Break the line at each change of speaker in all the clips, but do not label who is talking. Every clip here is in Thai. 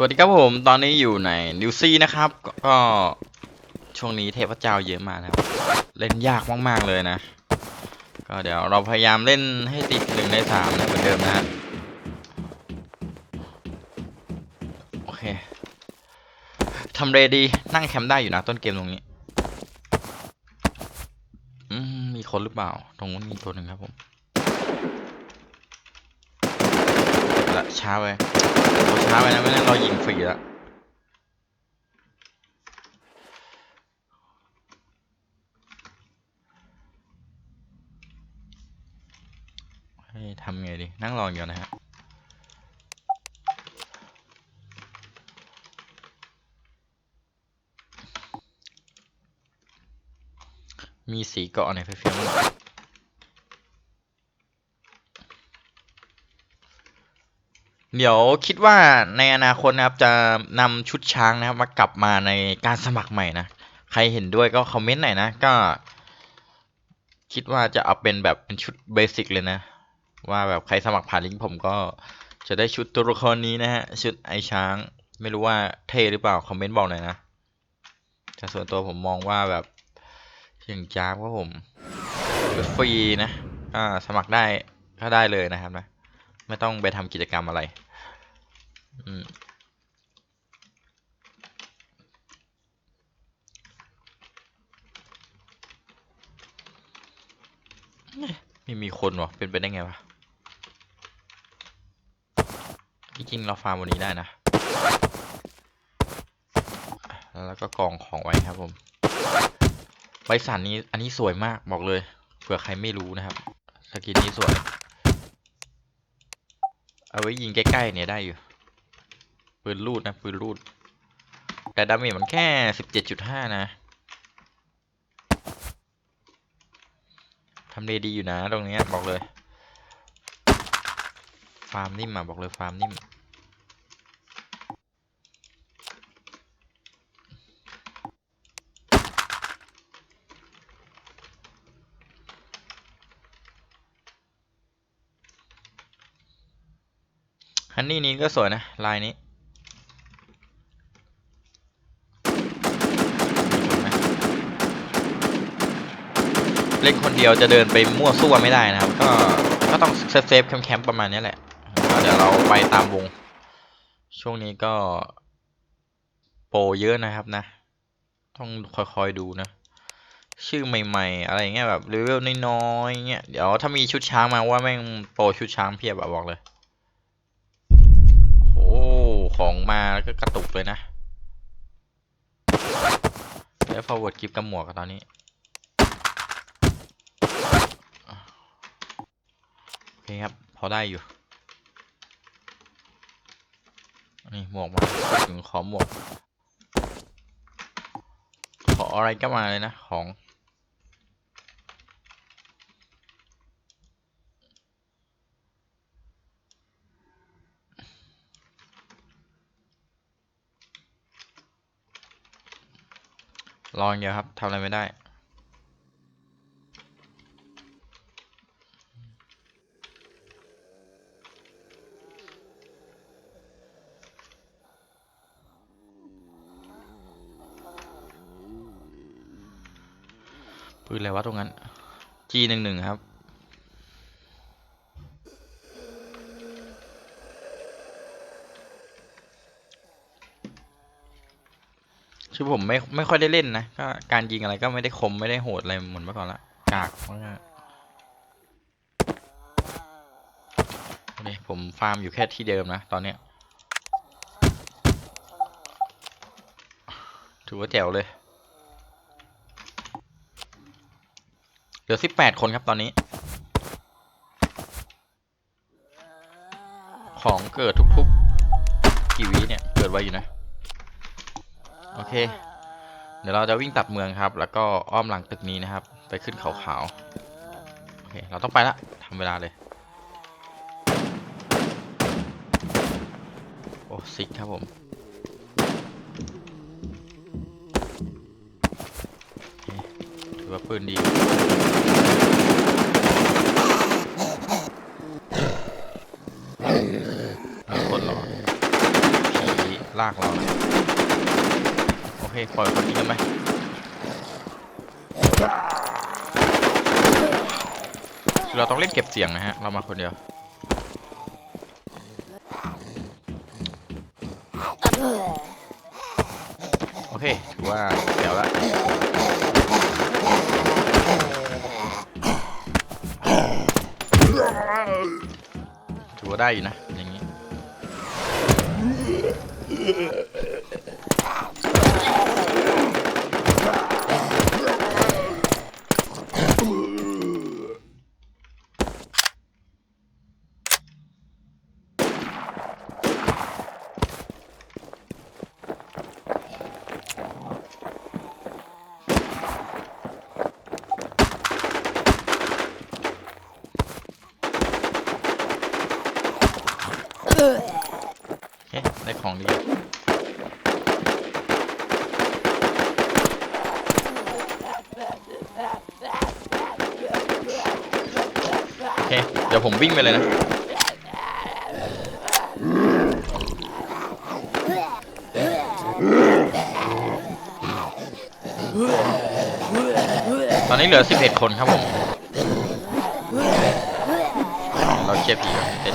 สวัสดีครับผมตอนนี้อยู่ในนิวซีนะครับก็ช่วงนี้เทพเจ้าเยอะมากนะครับ เล่นยากมากๆเลยนะ ก็เดี๋ยวเราพยายามเล่นให้ติดหนึ่งในสามเหมือนเดิมนะโอเคทำเรดีนั่งแคมป์ได้อยู่นะต้นเกมตรงนี้มมีคนหรือเปล่า ตรงนู้นมีตัวหนึ่งครับผมละช้าไป เราช้าไปนะไม่งั้นเรายิงฟรีแล้วให้ทำไงดี นั่งรออย่างนะฮะมีสีเกาะในเฟียมา เดี๋ยวคิดว่าในอนาคตนะครับจะนำชุดช้างนะครับมากลับมาในการสมัครใหม่นะ ใครเห็นด้วยก็คอมเมนต์หน่อยนะ ก็ คิดว่าจะเอาเป็นแบบเป็นชุดเบสิกเลยนะ ว่าแบบใครสมัครผ่านลิงก์ผมก็จะได้ชุดตัวละครนี้นะฮะ ชุดไอช้าง ไม่รู้ว่าเท่หรือเปล่า คอมเมนต์บอกหน่อยนะแต่ส่วนตัวผมมองว่าแบบอย่างจ้าบครับผมฟรีนะก็สมัครได้ก็ได้เลยนะครับนะ ไม่ต้องไปทำกิจกรรมอะไรไม่มีคนวะเป็นไปได้ไงวะจริงเราฟาร์มวันนี้ได้นะ แล้วก็กองของไว้ครับผมใบสันนี้อันนี้สวยมากบอกเลย เผื่อใครไม่รู้นะครับสกินนี้สวย เอาไว้ยิงใกล้ๆเนี่ยได้อยู่ ปืนลูดนะ ปืนลูด แต่ดาเมจมันแค่สิบเจ็ดจุดห้านะทำเลดีอยู่นะ ตรงนี้บอกเลย ฟาร์มนิ่มอะบอกเลยฟาร์มนิ่ม ฮันนี่นี้ก็สวยนะ ลายนี้เล่นคนเดียวจะเดินไปมั่วซั่วไม่ได้นะครับ ก็ก็ต้องเซฟเซฟแคมป์ประมาณนี้แหละเดี๋ยวเราไปตามวง ช่วงนี้ก็ โปรเยอะนะครับนะ ต้องคอยๆดูนะ ชื่อใหม่ๆ อะไรเงี้ยแบบเลเวลน้อยๆเงี้ยเดี๋ยวถ้ามีชุดช้างมาว่าแม่งโปรชุดช้างเพียบอะบอกเลย ของมาแล้วก็กระตุกเลยนะแล้ว forward กิฟกับหมวกตอนนี้โอเคครับ พอได้อยู่ นี่หมวกมาถึงขอหมวก ขออะไรก็มาเลยนะของ รออย่างเดียวครับทำอะไรไม่ได้ ปืนอะไรวะตรงนั้น G หนึ่งหนึ่งครับ คือผมไม่ไม่ค่อยได้เล่นนะก็การยิงอะไรก็ไม่ได้คมไม่ได้โหดอะไรเหมือนเมื่อก่อนละกากมากนี่ผมฟาร์มอยู่แค่ที่เดิมนะตอนเนี้ยถือว่าแจ๋วเลย เหลือสิบแปดคนครับตอนนี้ ของเกิดทุกๆกี่วิเนี่ย เกิดไว้อยู่นะ โอเค เดี๋ยวเราจะวิ่งตัดเมืองครับ แล้วก็อ้อมหลังตึกนี้นะครับ ไปขึ้นเขาขาวโอเค เราต้องไปละทำเวลาเลย โอ้ซิกครับผมถือว่าปืนดีคนหรอผีลากเรานะ คปล่อยคนนี้กันไหมเราต้องเล่นเก็บเสียงนะฮะ เรามาคนเดียว โอเคถือว่าเดี๋ยวละถือว่าได้อยู่นะ อย่างนี้ โอเค ได้ของดี โอ เค เดี๋ยวผมวิ่งไปเลยนะ ตอนนี้เหลือ 11 คนครับผม เราเคลียร์ผีก่อนเสร็จ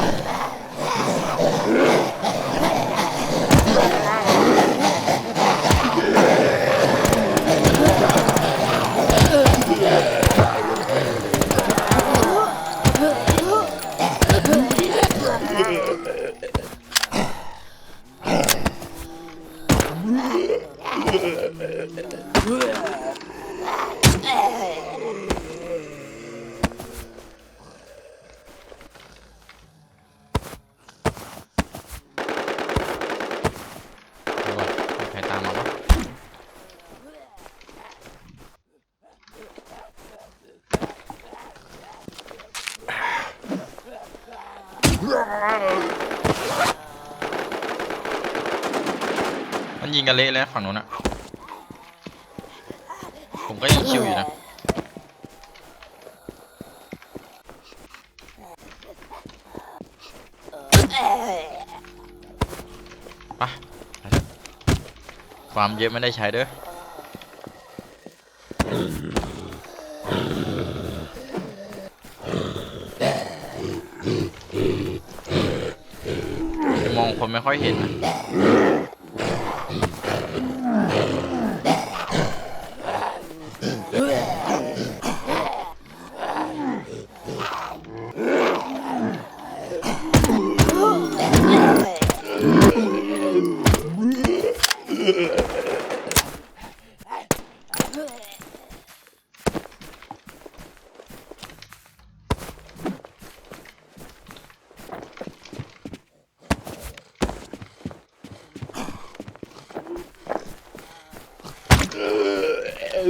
งกันเละเลยนะฝั่งนู้นอะผมก็ยังคิวอยู่นะไปะความเยอะไม่ได้ใช้เด้อมองคนไม่ค่อยเห็นนะ ตอ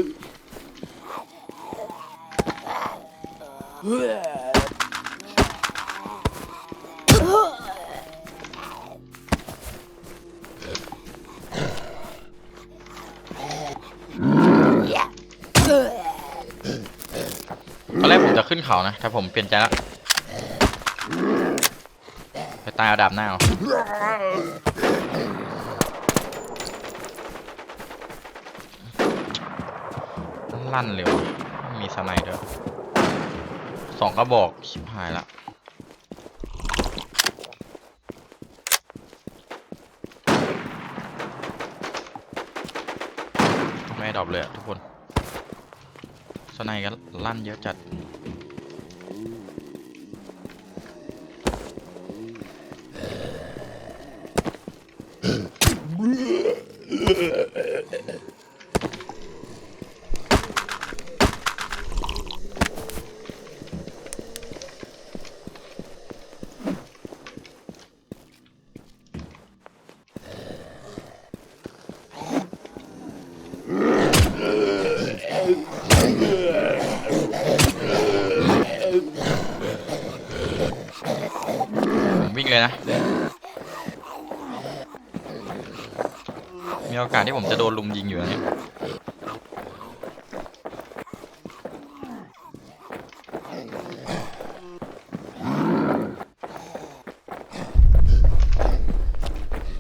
นแรกผมจะขึ้นเขานะแต่ผมเปลี่ยนใจแล้วไปตายเอาดาบหน้าเอา ลั่นเร็ว มีสไนเดอร์สองกระบอกชิบหายละไม่ดรอปเลยอะทุกคนสไนก็ลั่นเยอะจัด ลยนะ มีโอกาสที่ผมจะโดนลุมยิงอยู่นะเนี่ย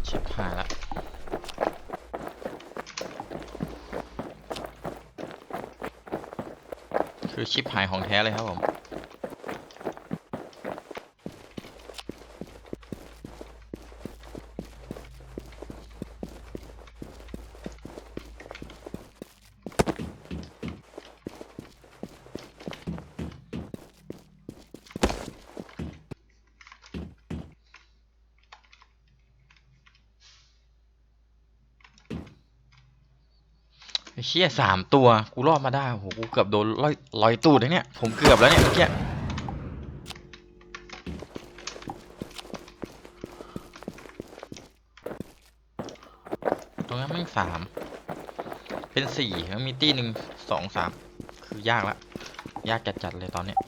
ชิบหายละคือชิปหายของแท้เลยครับผม เชี่ยสามตัว กูรอดมาได้โอ้โหกูเกือบโดนร้อยร้อยตูดเลยเนี่ย ผมเกือบแล้วเนี่ยเมื่อกี้ตรงนั้นไม่งสามเป็นสี่แล้วมีตีหนึ่งสองสามคือยากละ ยากจัดๆเลยตอนเนี้ย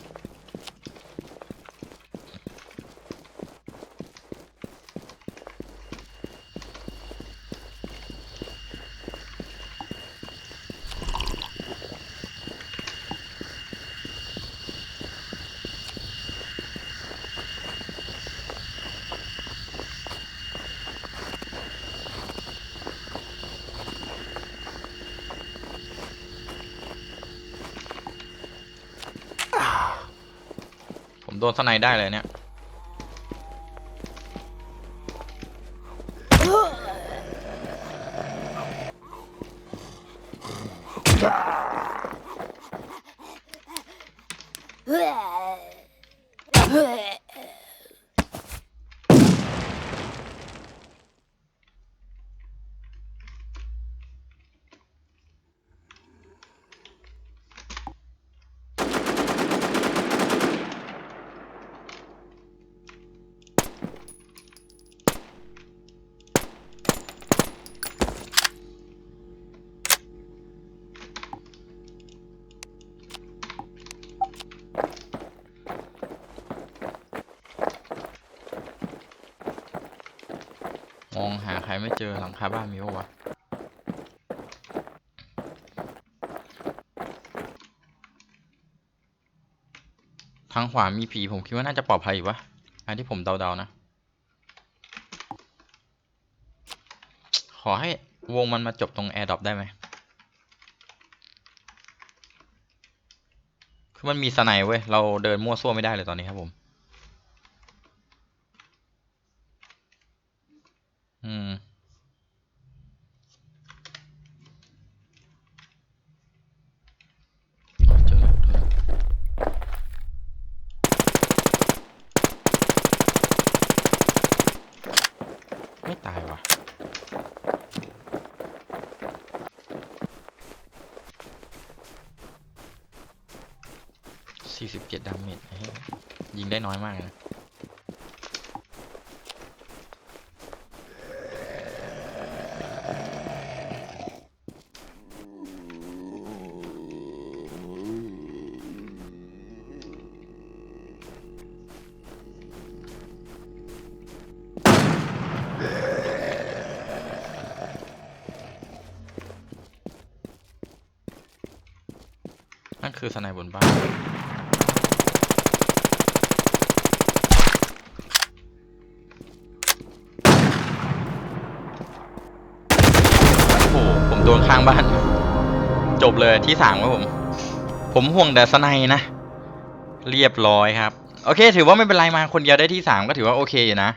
ผม โดนสไนได้เลยเนี่ย มองหาใครไม่เจอหลังคาบ้านมีปะวะทางขวามีผีผมคิดว่าน่าจะปลอดภัยอยู่วะอันที่ผมเดาๆนะ ขอให้วงมันมาจบตรงแอร์ดรอปได้ไหม คือมันมีสไนเว้ย เราเดินมั่วซั่วไม่ได้เลยตอนนี้ครับผม อืม เจอแล้วเจอแล้วไม่ตายว่ะสี่สิบเจ็ดาเมจเฮ้ยยิงได้น้อยมากนะ นั่นคือสไนบนบ้าน โอ้โห ผมโดนข้างบ้าน จบเลยที่สามครับผม ผมห่วงแต่สไนนะ เรียบร้อยครับ โอเค ถือว่าไม่เป็นไรมาคนเดียวได้ที่สามก็ถือว่าโอเคอยู่นะ